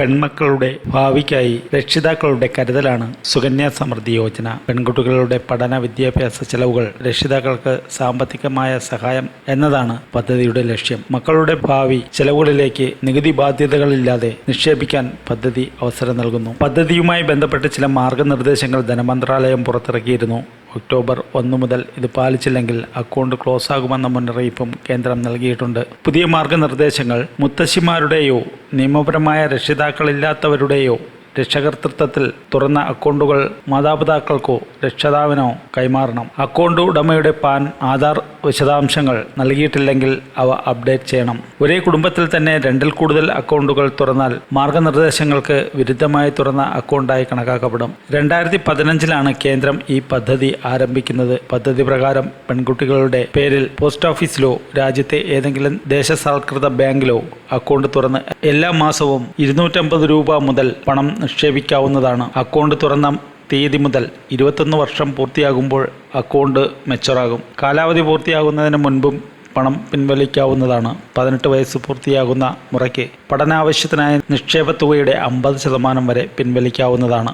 പെൺമക്കളുടെ ഭാവിക്കായി രക്ഷിതാക്കളുടെ കരുതലാണ് സുകന്യ സമൃദ്ധി യോജന. പെൺകുട്ടികളുടെ പഠന വിദ്യാഭ്യാസ ചെലവുകൾ രക്ഷിതാക്കൾക്ക് സാമ്പത്തികമായ സഹായം എന്നതാണ് പദ്ധതിയുടെ ലക്ഷ്യം. മക്കളുടെ ഭാവി ചെലവുകളിലേക്ക് നികുതി ബാധ്യതകളില്ലാതെ നിക്ഷേപിക്കാൻ പദ്ധതി അവസരം നൽകുന്നു. പദ്ധതിയുമായി ബന്ധപ്പെട്ട് ചില മാർഗനിർദ്ദേശങ്ങൾ ധനമന്ത്രാലയം പുറത്തിറക്കിയിരുന്നു. ഒക്ടോബർ ഒന്ന് മുതൽ ഇത് പാലിച്ചില്ലെങ്കിൽ അക്കൗണ്ട് ക്ലോസ് ആകുമെന്ന മുന്നറിയിപ്പും കേന്ദ്രം നൽകിയിട്ടുണ്ട്. പുതിയ മാർഗനിർദ്ദേശങ്ങൾ മുത്തശ്ശിമാരുടെയോ നിയമപരമായ രക്ഷിതാക്കളില്ലാത്തവരുടെയോ രക്ഷകർത്തൃത്വത്തിൽ തുറന്ന അക്കൗണ്ടുകൾ മാതാപിതാക്കൾക്കോ രക്ഷിതാവിനോ കൈമാറണം. അക്കൗണ്ട് ഉടമയുടെ പാൻ ആധാർ വിശദാംശങ്ങൾ നൽകിയിട്ടില്ലെങ്കിൽ അവ അപ്ഡേറ്റ് ചെയ്യണം. ഒരേ കുടുംബത്തിൽ തന്നെ രണ്ടിൽ കൂടുതൽ അക്കൗണ്ടുകൾ തുറന്നാൽ മാർഗനിർദ്ദേശങ്ങൾക്ക് വിരുദ്ധമായി തുറന്ന അക്കൗണ്ടായി കണക്കാക്കപ്പെടും. രണ്ടായിരത്തി പതിനഞ്ചിലാണ് കേന്ദ്രം ഈ പദ്ധതി ആരംഭിക്കുന്നത്. പദ്ധതി പ്രകാരം പെൺകുട്ടികളുടെ പേരിൽ പോസ്റ്റ് ഓഫീസിലോ രാജ്യത്തെ ഏതെങ്കിലും ദേശസാൽകൃത ബാങ്കിലോ അക്കൗണ്ട് തുറന്ന് എല്ലാ മാസവും ഇരുന്നൂറ്റമ്പത് രൂപ മുതൽ പണം നിക്ഷേപിക്കാവുന്നതാണ്. അക്കൗണ്ട് തുറന്ന തീയതി മുതൽ ഇരുപത്തൊന്ന് വർഷം പൂർത്തിയാകുമ്പോൾ അക്കൗണ്ട് മെച്ചറാകും കാലാവധി പൂർത്തിയാകുന്നതിന് മുൻപും പണം പിൻവലിക്കാവുന്നതാണ്. പതിനെട്ട് വയസ്സ് പൂർത്തിയാകുന്ന മുറയ്ക്ക് പഠനാവശ്യത്തിനായ നിക്ഷേപ തുകയുടെ അമ്പത് ശതമാനം വരെ പിൻവലിക്കാവുന്നതാണ്.